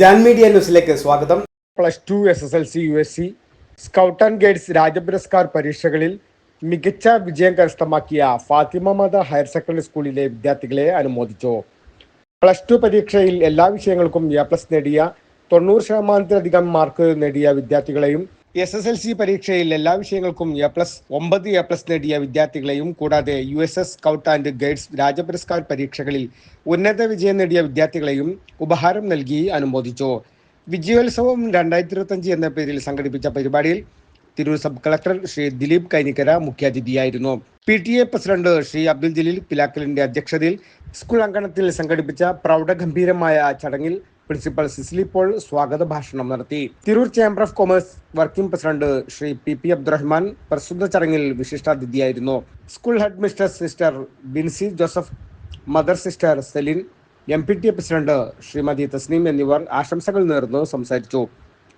Jan media ന്യൂസിലേക്ക് സ്വാഗതം. Plus two S S L C U S C scout and guides Rajapuraskar പരീക്ഷകളിൽ മികച്ച വിജയം കരസ്ഥമാക്കിയ ഫാത്തിമ മത ഹയർ സെക്കൻഡറി സ്കൂളിലെ വിദ്യാർത്ഥികളെ അനുമോദിച്ചു. പ്ലസ് ടു പരീക്ഷയിൽ എല്ലാ വിഷയങ്ങൾക്കും എ പ്ലസ് നേടിയ തൊണ്ണൂറ് ശതമാനത്തിലധികം മാർക്ക് നേടിയ വിദ്യാർത്ഥികളെയും എസ് എസ് എൽ സി പരീക്ഷയിൽ എല്ലാ വിഷയങ്ങൾക്കും എ പ്ലസ് ഒമ്പത് എ പ്ലസ് നേടിയ വിദ്യാർത്ഥികളെയും കൂടാതെ U S S scout and guides Rajapuraskar പരീക്ഷകളിൽ ഉന്നത വിജയം നേടിയ വിദ്യാർത്ഥികളെയും ഉപഹാരം നൽകി അനുമോദിച്ചു. വിജയോത്സവം രണ്ടായിരത്തി ഇരുപത്തഞ്ച് എന്ന പേരിൽ സംഘടിപ്പിച്ച പരിപാടിയിൽ Tirur sub collector Shri Dileep Kainikkara മുഖ്യാതിഥിയായിരുന്നു. P T A president Shri Abdul Jaleel പിലാക്കലിന്റെ അധ്യക്ഷതയിൽ സ്കൂൾ അങ്കണത്തിൽ സംഘടിപ്പിച്ച പ്രൗഢഗംഭീരമായ ചടങ്ങിൽ പ്രിൻസിപ്പൽ സിസിലി പോൾ സ്വാഗത ഭാഷണം നടത്തി. Tirur chamber of commerce working president Shri P P Abdurahman പ്രസ്തുത ചടങ്ങിൽ വിശിഷ്ടാതിഥിയായിരുന്നു. School head mister sister Binsy Joseph mother sister Celine M P T president Shrimati Thasneem എന്നിവർ ആശംസകൾ നേർന്ന് സംസാരിച്ചു.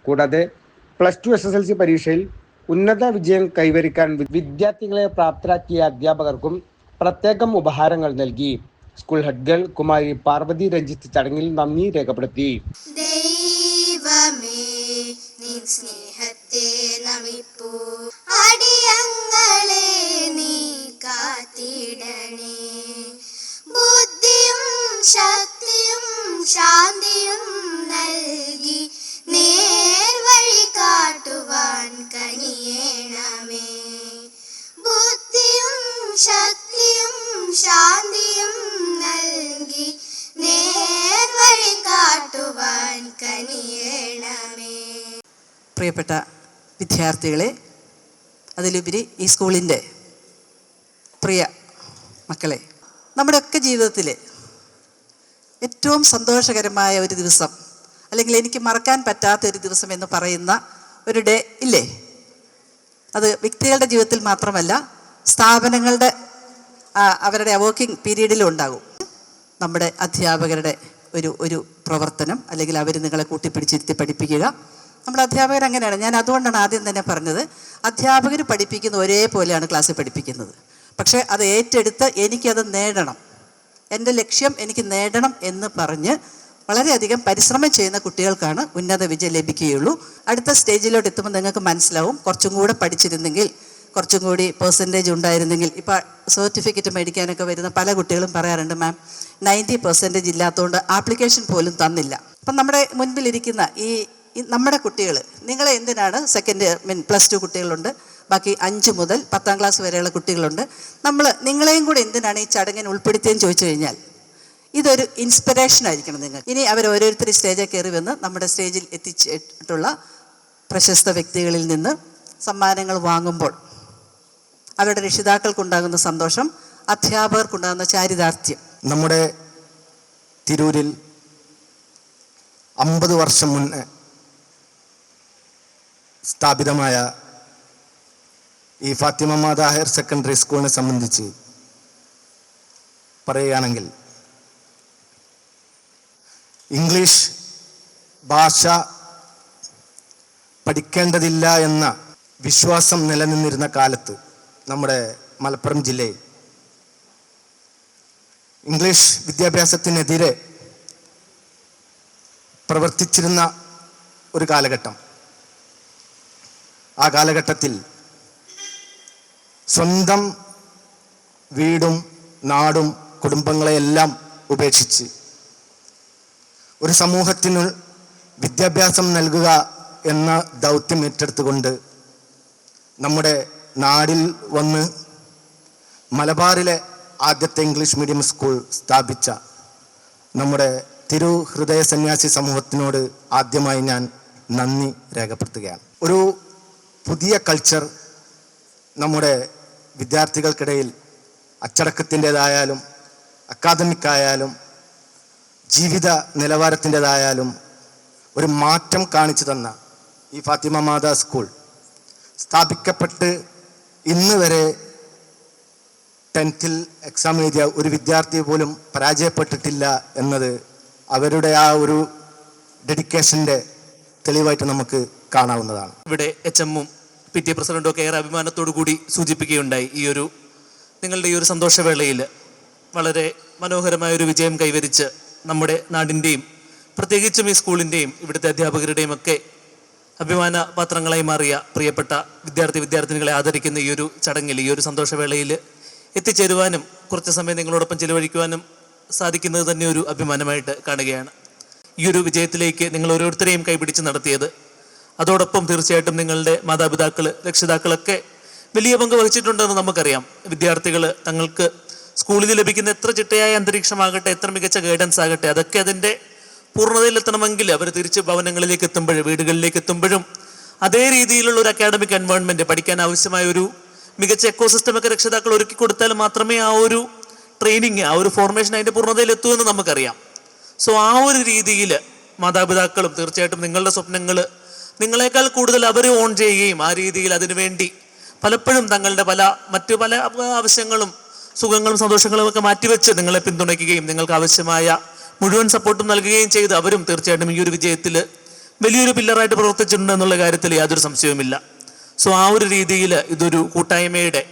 കൂടാതെ plus two S S L C പരീക്ഷയിൽ ഉന്നത വിജയം കൈവരിക്കാൻ വിദ്യാർത്ഥികളെ പ്രാപ്തരാക്കിയ അധ്യാപകർക്കും പ്രത്യേകം ഉപഹാരങ്ങൾ നൽകി. School head girl Kumari Parvathy Ranjith ചടങ്ങിൽ നന്ദി രേഖപ്പെടുത്തി. ശക്തിയും ശാന്തിയും പ്രിയപ്പെട്ട വിദ്യാർത്ഥികളെ അതിലുപരി ഈ സ്കൂളിന്റെ പ്രിയ മക്കളെ നമ്മുടെയൊക്കെ ജീവിതത്തിൽ ഏറ്റവും സന്തോഷകരമായ ഒരു ദിവസം അല്ലെങ്കിൽ എനിക്ക് മറക്കാൻ പറ്റാത്ത ഒരു ദിവസം എന്ന് പറയുന്ന ഒരു ഡേ ഇല്ലേ? അത് വ്യക്തികളുടെ ജീവിതത്തിൽ മാത്രമല്ല സ്ഥാപനങ്ങളുടെ അവരുടെ വർക്കിംഗ് പീരീഡിലും ഉണ്ടാകും. നമ്മുടെ അധ്യാപകരുടെ ഒരു ഒരു പ്രവർത്തനം അല്ലെങ്കിൽ അവർ നിങ്ങളെ കൂട്ടിപ്പിടിച്ചിരുത്തി പഠിപ്പിക്കുക നമ്മുടെ അധ്യാപകർ അങ്ങനെയാണ്. ഞാൻ അതുകൊണ്ടാണ് ആദ്യം തന്നെ പറഞ്ഞത് അധ്യാപകർ പഠിപ്പിക്കുന്ന ഒരേപോലെയാണ് ക്ലാസ്സിൽ പഠിപ്പിക്കുന്നത്. പക്ഷേ അത് ഏറ്റെടുത്ത് എനിക്കത് നേടണം. എന്റെ ലക്ഷ്യം എനിക്ക് നേടണം എന്ന് പറഞ്ഞ് വളരെയധികം പരിശ്രമം ചെയ്യുന്ന കുട്ടികൾക്കാണ് ഉന്നത വിജയം ലഭിക്കുകയുള്ളൂ. അടുത്ത സ്റ്റേജിലോട്ട് എത്തുമ്പോൾ നിങ്ങൾക്ക് മനസ്സിലാവും കുറച്ചും കൂടെ പഠിച്ചിരുന്നെങ്കിൽ കുറച്ചും കൂടി പെർസെന്റേജ് ഉണ്ടായിരുന്നെങ്കിൽ ഇപ്പോൾ സർട്ടിഫിക്കറ്റ് മേടിക്കാനൊക്കെ വരുന്ന പല കുട്ടികളും പറയാറുണ്ട് മാം നയന്റി പെർസെന്റേജ് ഇല്ലാത്തതുകൊണ്ട് ആപ്ലിക്കേഷൻ പോലും തന്നില്ല. അപ്പം നമ്മുടെ മുൻപിലിരിക്കുന്ന ഈ നമ്മുടെ കുട്ടികൾ നിങ്ങളെ എന്തിനാണ് സെക്കൻഡ് മീൻ പ്ലസ് ടു കുട്ടികളുണ്ട്? ബാക്കി അഞ്ച് മുതൽ പത്താം ക്ലാസ് വരെയുള്ള കുട്ടികളുണ്ട്. നമ്മൾ നിങ്ങളെയും കൂടെ എന്തിനാണ് ഈ ചടങ്ങിന് ഉൾപ്പെടുത്തിയെന്ന് ചോദിച്ചു കഴിഞ്ഞാൽ ഇതൊരു ഇൻസ്പിറേഷൻ ആയിരിക്കണം നിങ്ങൾ ഇനി അവർ ഓരോരുത്തർ സ്റ്റേജിൽ കയറി വന്ന് നമ്മുടെ സ്റ്റേജിൽ എത്തിച്ചിട്ടുള്ള പ്രശസ്ത വ്യക്തികളിൽ നിന്ന് സമ്മാനങ്ങൾ വാങ്ങുമ്പോൾ അവരുടെ രക്ഷിതാക്കൾക്കുണ്ടാകുന്ന സന്തോഷം അധ്യാപകർക്കുണ്ടാകുന്ന ചാരിതാർത്ഥ്യം. നമ്മുടെ തിരൂരിൽ അമ്പത് വർഷം മുന്നേ സ്ഥാപിതമായ ഈ ഫാത്തിമ മാത ഹയർ സെക്കൻഡറി സ്കൂളിനെ സംബന്ധിച്ച് പറയുകയാണെങ്കിൽ ഇംഗ്ലീഷ് ഭാഷ പഠിക്കേണ്ടതില്ല എന്ന വിശ്വാസം നിലനിന്നിരുന്ന കാലത്ത് നമ്മുടെ മലപ്പുറം ജില്ലയിൽ ഇംഗ്ലീഷ് വിദ്യാഭ്യാസത്തിനെതിരെ പ്രവർത്തിച്ചിരുന്ന ഒരു കാലഘട്ടം. ആ കാലഘട്ടത്തിൽ സ്വന്തം വീടും നാടും കുടുംബങ്ങളെയെല്ലാം ഉപേക്ഷിച്ച് ഒരു സമൂഹത്തിന് വിദ്യാഭ്യാസം നൽകുക എന്ന ദൗത്യം ഏറ്റെടുത്തുകൊണ്ട് നമ്മുടെ നാടിൽ വന്ന് മലബാറിലെ ആദ്യത്തെ ഇംഗ്ലീഷ് മീഡിയം സ്കൂൾ സ്ഥാപിച്ച നമ്മുടെ തിരു ഹൃദയ സന്യാസി സമൂഹത്തിനോട് ആദ്യമായി ഞാൻ നന്ദി രേഖപ്പെടുത്തുകയാണ്. ഒരു പുതിയ കൾച്ചർ നമ്മുടെ വിദ്യാർത്ഥികൾക്കിടയിൽ അച്ചടക്കത്തിന്റെതായാലും അക്കാദമിക് ആയാലും ജീവിത നിലവാരത്തിന്റെതായാലും ഒരു മാറ്റം കാണിച്ചു തന്ന ഈ ഫാത്തിമ മാതാ സ്കൂൾ സ്ഥാപിക്കപ്പെട്ട് ഇന്ന് വരെ ടെൻത്തിൽ എക്സാം എഴുതിയ ഒരു വിദ്യാർത്ഥി പോലും പരാജയപ്പെട്ടിട്ടില്ല എന്നത് അവരുടെ ആ ഒരു ഡെഡിക്കേഷന്റെ തെളിവായിട്ട് നമുക്ക് കാണാവുന്നതാണ്. ഇവിടെ എച്ച് എമ്മും പി ടി എ പ്രസിഡന്റും ഒക്കെ ഏറെ അഭിമാനത്തോടു കൂടി സൂചിപ്പിക്കുകയുണ്ടായി. ഈ ഒരു നിങ്ങളുടെ ഈ ഒരു സന്തോഷവേളയിൽ വളരെ മനോഹരമായ ഒരു വിജയം കൈവരിച്ച് നമ്മുടെ നാടിന്റെയും പ്രത്യേകിച്ചും ഈ സ്കൂളിന്റെയും ഇവിടുത്തെ അധ്യാപകരുടെയും ഒക്കെ അഭിമാന പാത്രങ്ങളായി മാറിയ പ്രിയപ്പെട്ട വിദ്യാർത്ഥി വിദ്യാർത്ഥിനികളെ ആദരിക്കുന്ന ഈ ഒരു ചടങ്ങിൽ ഈ ഒരു സന്തോഷവേളയിൽ എത്തിച്ചേരുവാനും കുറച്ച് സമയം നിങ്ങളോടൊപ്പം ചിലവഴിക്കുവാനും സാധിക്കുന്നത് തന്നെ ഒരു അഭിമാനമായിട്ട് കാണുകയാണ്. ഈ ഒരു വിജയത്തിലേക്ക് നിങ്ങൾ ഓരോരുത്തരെയും കൈപിടിച്ച് നടത്തിയത് അതോടൊപ്പം തീർച്ചയായിട്ടും നിങ്ങളുടെ മാതാപിതാക്കൾ രക്ഷിതാക്കളൊക്കെ വലിയ പങ്ക് വഹിച്ചിട്ടുണ്ടെന്ന് നമുക്കറിയാം. വിദ്യാർത്ഥികൾ തങ്ങൾക്ക് സ്കൂളിൽ ലഭിക്കുന്ന എത്ര ചിട്ടയായ അന്തരീക്ഷമാകട്ടെ എത്ര മികച്ച ഗൈഡൻസ് ആകട്ടെ അതൊക്കെ അതിന്റെ പൂർണതയിലെത്തണമെങ്കിൽ അവർ തിരിച്ച് ഭവനങ്ങളിലേക്ക് എത്തുമ്പോഴും വീടുകളിലേക്ക് എത്തുമ്പോഴും അതേ രീതിയിലുള്ള ഒരു അക്കാഡമിക് എൻവയോൺമെന്റ് പഠിക്കാൻ ആവശ്യമായ ഒരു മികച്ച എക്കോസിസ്റ്റം ഒക്കെ രക്ഷിതാക്കൾ ഒരുക്കി കൊടുത്താൽ മാത്രമേ ആ ഒരു ട്രെയിനിങ് ആ ഒരു ഫോർമേഷൻ അതിന്റെ പൂർണതയിൽ എത്തൂ എന്ന് നമുക്കറിയാം. സോ ആ ഒരു രീതിയിൽ മാതാപിതാക്കളും തീർച്ചയായിട്ടും നിങ്ങളുടെ സ്വപ്നങ്ങൾ നിങ്ങളെക്കാൾ കൂടുതൽ അവർ ഓൺ ചെയ്യുകയും ആ രീതിയിൽ അതിനുവേണ്ടി പലപ്പോഴും തങ്ങളുടെ പല മറ്റു പല ആവശ്യങ്ങളും സുഖങ്ങളും സന്തോഷങ്ങളും ഒക്കെ മാറ്റിവെച്ച് നിങ്ങളെ പിന്തുണയ്ക്കുകയും നിങ്ങൾക്ക് ആവശ്യമായ മുഴുവൻ സപ്പോർട്ടും നൽകുകയും ചെയ്ത് അവരും തീർച്ചയായിട്ടും ഈ ഒരു വിജയത്തിൽ വലിയൊരു പില്ലറായിട്ട് പ്രവർത്തിച്ചിട്ടുണ്ട് എന്നുള്ള കാര്യത്തിൽ യാതൊരു സംശയവുമില്ല. സോ ആ ഒരു രീതിയിൽ ഇതൊരു കൂട്ടായ്മയുടെ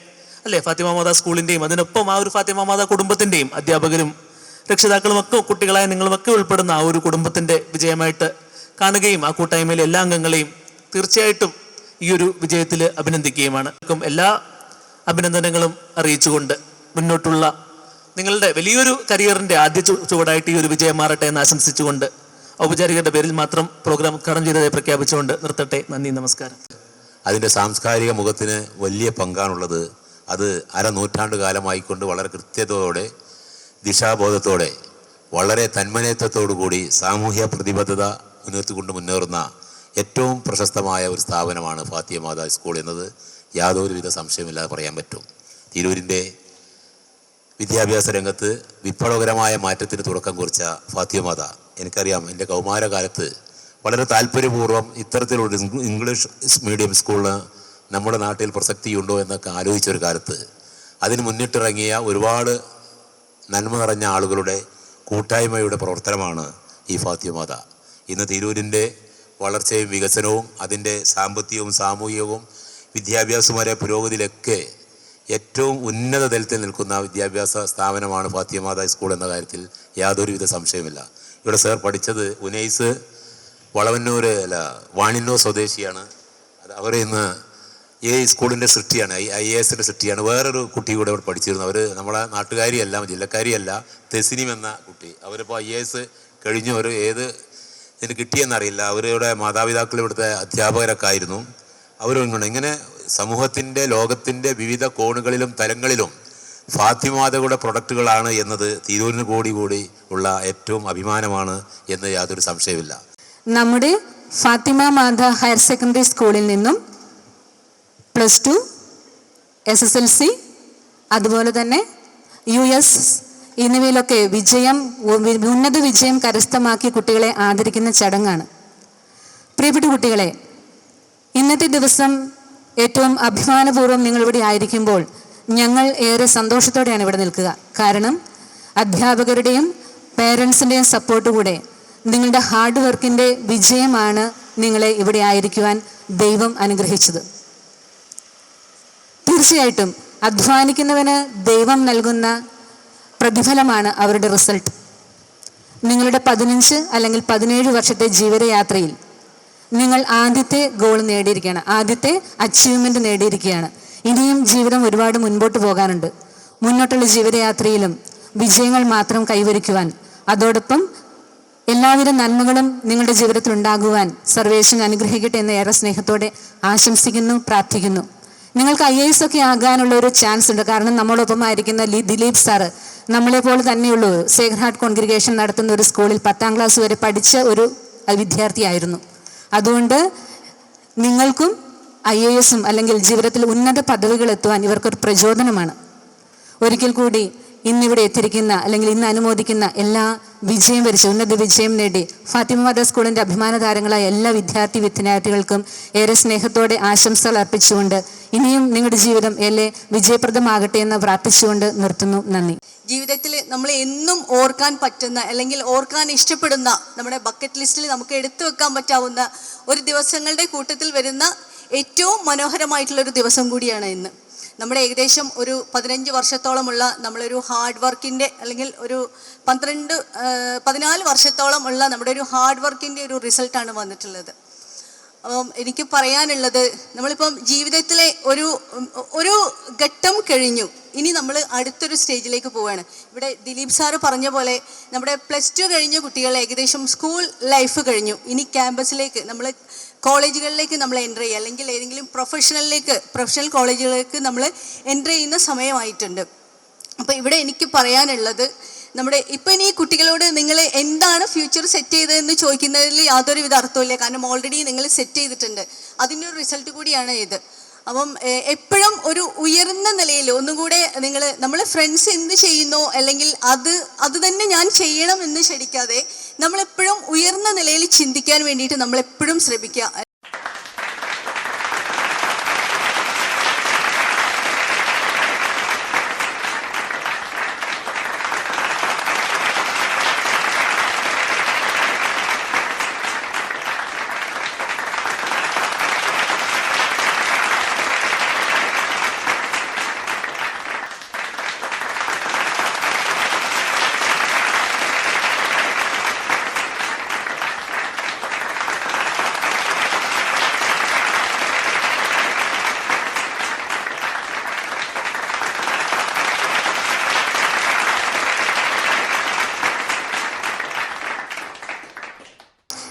അല്ലേ ഫാത്തിമ മാതാ സ്കൂളിന്റെയും അതിനൊപ്പം ആ ഒരു ഫാത്തിമ മാതാ കുടുംബത്തിന്റെയും അധ്യാപകരും രക്ഷിതാക്കളും ഒക്കെ കുട്ടികളായ നിങ്ങളുമൊക്കെ ഉൾപ്പെടുന്ന ആ ഒരു കുടുംബത്തിന്റെ വിജയമായിട്ട് കാണുകയും ആ കൂട്ടായ്മയിലെ എല്ലാ അംഗങ്ങളെയും തീർച്ചയായിട്ടും ഈ ഒരു വിജയത്തിൽ അഭിനന്ദിക്കുകയുമാണ്. എല്ലാ അഭിനന്ദനങ്ങളും അറിയിച്ചുകൊണ്ട് മുന്നോട്ടുള്ള നിങ്ങളുടെ വലിയൊരു കരിയറിന്റെ ആദ്യ ചുവടായിട്ട് ഈ ഒരു വിജയം മാറട്ടെ എന്ന് ആശംസിച്ചുകൊണ്ട് ഔപചാരികരുടെ പേരിൽ മാത്രം പ്രോഗ്രാം ഉദ്ഘാടനം ചെയ്തതായി പ്രഖ്യാപിച്ചുകൊണ്ട് നിർത്തട്ടെ. നന്ദി നമസ്കാരം. അതിന്റെ സാംസ്കാരിക മുഖത്തിന് വലിയ പങ്കാണുള്ളത്. അത് അരനൂറ്റാണ്ട് കാലമായിക്കൊണ്ട് വളരെ കൃത്യതയോടെ ദിശാബോധത്തോടെ വളരെ തന്മനയത്വത്തോടു കൂടി സാമൂഹ്യ പ്രതിബദ്ധത മുന്നോട്ടുകൊണ്ട് മുന്നേറുന്ന ഏറ്റവും പ്രശസ്തമായ ഒരു സ്ഥാപനമാണ് ഫാത്തിയ മാതാ സ്കൂൾ എന്നത്. യാതൊരുവിധ സംശയമില്ലാതെ പറയാൻ പറ്റും. തിരൂരിന്റെ വിദ്യാഭ്യാസ രംഗത്ത് വിപ്ലവകരമായ മാറ്റത്തിന് തുടക്കം കുറിച്ച ഫാത്തിയ മാത. എനിക്കറിയാം എന്റെ കൗമാരകാലത്ത് വളരെ താല്പര്യപൂർവം ഇത്തരത്തിലുള്ള ഇംഗ്ലീഷ് മീഡിയം സ്കൂളിന് നമ്മുടെ നാട്ടിൽ പ്രസക്തിയുണ്ടോ എന്നൊക്കെ ആലോചിച്ചൊരു കാലത്ത് അതിന് മുന്നിട്ടിറങ്ങിയ ഒരുപാട് നന്മ നിറഞ്ഞ ആളുകളുടെ കൂട്ടായ്മയുടെ പ്രവർത്തനമാണ് ഈ ഫാത്തിയ മാത. ഇന്ന് തിരൂരിന്റെ വളർച്ചയും വികസനവും അതിന്റെ സാമ്പത്തികവും സാമൂഹികവും വിദ്യാഭ്യാസപരമായ പുരോഗതിയിലൊക്കെ ഏറ്റവും ഉന്നത തലത്തിൽ നിൽക്കുന്ന വിദ്യാഭ്യാസ സ്ഥാപനമാണ് ഫാത്തിയ മാതാ സ്കൂൾ എന്ന കാര്യത്തിൽ യാതൊരുവിധ സംശയമില്ല ഇവിടെ സാർ പഠിച്ചത് ഉനൈസ് വളവന്നൂർ അല്ല വാണിന്നൂർ സ്വദേശിയാണ്. അത് അവർ ഇന്ന് ഈ സ്കൂളിന്റെ സൃഷ്ടിയാണ് ഐ ഐ എസിന്റെ സൃഷ്ടിയാണ്. വേറൊരു കുട്ടി കൂടെ ഇവിടെ പഠിച്ചിരുന്നു. അവർ നമ്മളെ നാട്ടുകാരിയല്ല ജില്ലക്കാരിയല്ല തെസിനിം എന്ന കുട്ടി. അവരിപ്പോൾ ഐ എ എസ് കഴിഞ്ഞു ഒരു ഏത് ഇതിന് കിട്ടിയെന്നറിയില്ല. അവരുടെ മാതാപിതാക്കൾ ഇവിടുത്തെ അധ്യാപകരൊക്കെ ആയിരുന്നു. അവരും ഇങ്ങനെ ഇങ്ങനെ സമൂഹത്തിന്റെ ലോകത്തിന്റെ വിവിധ കോണുകളിലും തലങ്ങളിലും ഫാത്തിമാതകളുടെ പ്രൊഡക്റ്റുകളാണ് എന്നത് തിരൂരിന് കൂടി കൂടി ഉള്ള ഏറ്റവും അഭിമാനമാണ് എന്ന് യാതൊരു സംശയമില്ല നമ്മുടെ ഫാത്തിമ മാത ഹയർ സെക്കൻഡറി സ്കൂളിൽ നിന്നും plus two S S L C അതുപോലെ തന്നെ യു എസ് എന്നിവയിലൊക്കെ വിജയം ഉന്നത വിജയം കരസ്ഥമാക്കി കുട്ടികളെ ആദരിക്കുന്ന ചടങ്ങാണ്. പ്രിയപ്പെട്ട കുട്ടികളെ ഇന്നത്തെ ദിവസം ഏറ്റവും അഭിമാനപൂർവം നിങ്ങളിവിടെ ആയിരിക്കുമ്പോൾ ഞങ്ങൾ ഏറെ സന്തോഷത്തോടെയാണ് ഇവിടെ നിൽക്കുക. കാരണം അധ്യാപകരുടെയും പേരൻസിന്റെയും സപ്പോർട്ട് കൂടെ നിങ്ങളുടെ ഹാർഡ് വർക്കിന്റെ വിജയമാണ് നിങ്ങളെ ഇവിടെ ആയിരിക്കുവാൻ ദൈവം അനുഗ്രഹിച്ചത്. തീർച്ചയായിട്ടും അധ്വാനിക്കുന്നവന് ദൈവം നൽകുന്ന പ്രതിഫലമാണ് അവരുടെ റിസൾട്ട്. നിങ്ങളുടെ പതിനഞ്ച് അല്ലെങ്കിൽ പതിനേഴ് വർഷത്തെ ജീവിതയാത്രയിൽ നിങ്ങൾ ആദ്യത്തെ ഗോൾ നേടിയിരിക്കുകയാണ്. ആദ്യത്തെ അച്ചീവ്മെന്റ് നേടിയിരിക്കുകയാണ്. ഇനിയും ജീവിതം ഒരുപാട് മുൻപോട്ട് പോകാനുണ്ട്. മുന്നോട്ടുള്ള ജീവിതയാത്രയിലും വിജയങ്ങൾ മാത്രം കൈവരിക്കുവാൻ അതോടൊപ്പം എല്ലാവിധ നന്മകളും നിങ്ങളുടെ ജീവിതത്തിൽ ഉണ്ടാകുവാൻ സർവേഷൻ അനുഗ്രഹിക്കട്ടെ എന്ന് ഏറെ സ്നേഹത്തോടെ ആശംസിക്കുന്നു പ്രാർത്ഥിക്കുന്നു. നിങ്ങൾക്ക് ഐ എസ് ഒക്കെ ആകാനുള്ള ഒരു ചാൻസ് ഉണ്ട്. കാരണം നമ്മളൊപ്പം ആയിരിക്കുന്ന ദിലീപ് സാറ് നമ്മളെ പോലെ തന്നെയുള്ളൂ സേഖർഹാട്ട് കോൺഗ്രിഗേഷൻ നടത്തുന്ന ഒരു സ്കൂളിൽ പത്താം ക്ലാസ് വരെ പഠിച്ച ഒരു വിദ്യാർത്ഥിയായിരുന്നു. അതുകൊണ്ട് നിങ്ങൾക്കും ഐ എ എസും അല്ലെങ്കിൽ ജീവിതത്തിൽ ഉന്നത പദവികൾ എത്തുവാൻ ഇവർക്കൊരു പ്രചോദനമാണ്. ഒരിക്കൽ കൂടി ഇന്നിവിടെ എത്തിയിരിക്കുന്ന അല്ലെങ്കിൽ ഇന്ന് അനുമോദിക്കുന്ന എല്ലാ വിജയം വരിച്ച ഉന്നത വിജയം നേടി ഫാത്തിമ മദ സ്കൂളിന്റെ അഭിമാന താരങ്ങളായ എല്ലാ വിദ്യാർത്ഥി വിദ്യാർത്ഥികൾക്കും ഏറെ സ്നേഹത്തോടെ ആശംസകൾ അർപ്പിച്ചുകൊണ്ട് ഇനിയും നിങ്ങളുടെ ജീവിതം ഏറെ വിജയപ്രദമാകട്ടെ എന്ന് പ്രാർത്ഥിച്ചുകൊണ്ട് നിർത്തുന്നു. നന്ദി. ജീവിതത്തിൽ നമ്മൾ എന്നും ഓർക്കാൻ പറ്റുന്ന അല്ലെങ്കിൽ ഓർക്കാൻ ഇഷ്ടപ്പെടുന്ന നമ്മുടെ ബക്കറ്റ് ലിസ്റ്റിൽ നമുക്ക് എടുത്തു വെക്കാൻ പറ്റാവുന്ന ഒരു ദിവസങ്ങളുടെ കൂട്ടത്തിൽ വരുന്ന ഏറ്റവും മനോഹരമായിട്ടുള്ള ഒരു ദിവസം കൂടിയാണ് ഇന്ന്. നമ്മുടെ ഏകദേശം ഒരു പതിനഞ്ച് വർഷത്തോളമുള്ള നമ്മളൊരു ഹാർഡ് വർക്കിന്റെ അല്ലെങ്കിൽ ഒരു പന്ത്രണ്ട് പതിനാല് വർഷത്തോളം ഉള്ള നമ്മുടെ ഒരു ഹാർഡ് വർക്കിന്റെ ഒരു റിസൾട്ടാണ് വന്നിട്ടുള്ളത്. എനിക്ക് പറയാനുള്ളത് നമ്മളിപ്പം ജീവിതത്തിലെ ഒരു ഒരു ഘട്ടം കഴിഞ്ഞു. ഇനി നമ്മൾ അടുത്തൊരു സ്റ്റേജിലേക്ക് പോവുകയാണ്. ഇവിടെ ദിലീപ് സാറ് പറഞ്ഞ പോലെ നമ്മുടെ പ്ലസ് ടു കഴിഞ്ഞ കുട്ടികൾ ഏകദേശം സ്കൂൾ ലൈഫ് കഴിഞ്ഞു. ഇനി ക്യാമ്പസിലേക്ക് നമ്മൾ കോളേജുകളിലേക്ക് നമ്മൾ എന്റർ ചെയ്യുക. അല്ലെങ്കിൽ ഏതെങ്കിലും പ്രൊഫഷണലിലേക്ക് പ്രൊഫഷണൽ കോളേജുകളിലേക്ക് നമ്മൾ എന്റർ ചെയ്യുന്ന സമയമായിട്ടുണ്ട്. അപ്പോൾ ഇവിടെ എനിക്ക് പറയാനുള്ളത് നമ്മുടെ ഇപ്പം ഇനി കുട്ടികളോട് നിങ്ങൾ എന്താണ് ഫ്യൂച്ചർ സെറ്റ് ചെയ്തതെന്ന് ചോദിക്കുന്നതിൽ യാതൊരു വിധ അർത്ഥമില്ല കാരണം ഓൾറെഡി നിങ്ങൾ സെറ്റ് ചെയ്തിട്ടുണ്ട്. അതിന്റെ ഒരു റിസൾട്ട് കൂടിയാണ് ഇത്. അപ്പം എപ്പോഴും ഒരു ഉയർന്ന നിലയിൽ ഒന്നും കൂടെ നിങ്ങൾ നമ്മൾ ഫ്രണ്ട്സ് എന്ത് ചെയ്യുന്നോ? അല്ലെങ്കിൽ അത് അത് തന്നെ ഞാൻ ചെയ്യണം എന്ന് ശടിക്കാതെ നമ്മളെപ്പോഴും ഉയർന്ന നിലയിൽ ചിന്തിക്കാൻ വേണ്ടിയിട്ട് നമ്മളെപ്പോഴും ശ്രമിക്കുക.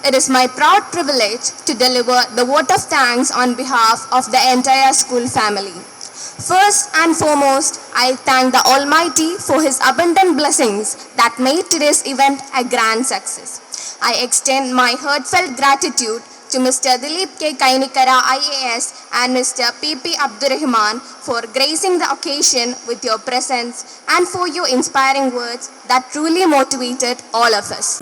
It is my proud privilege to deliver the vote of thanks on behalf of the entire school family. First and foremost, I thank the Almighty for His abundant blessings that made today's event a grand success. I extend my heartfelt gratitude to Mr. Dilip K. Kainikara IAS and Mr. P.P. Abdurrahman for gracing the occasion with your presence and for your inspiring words that truly motivated all of us.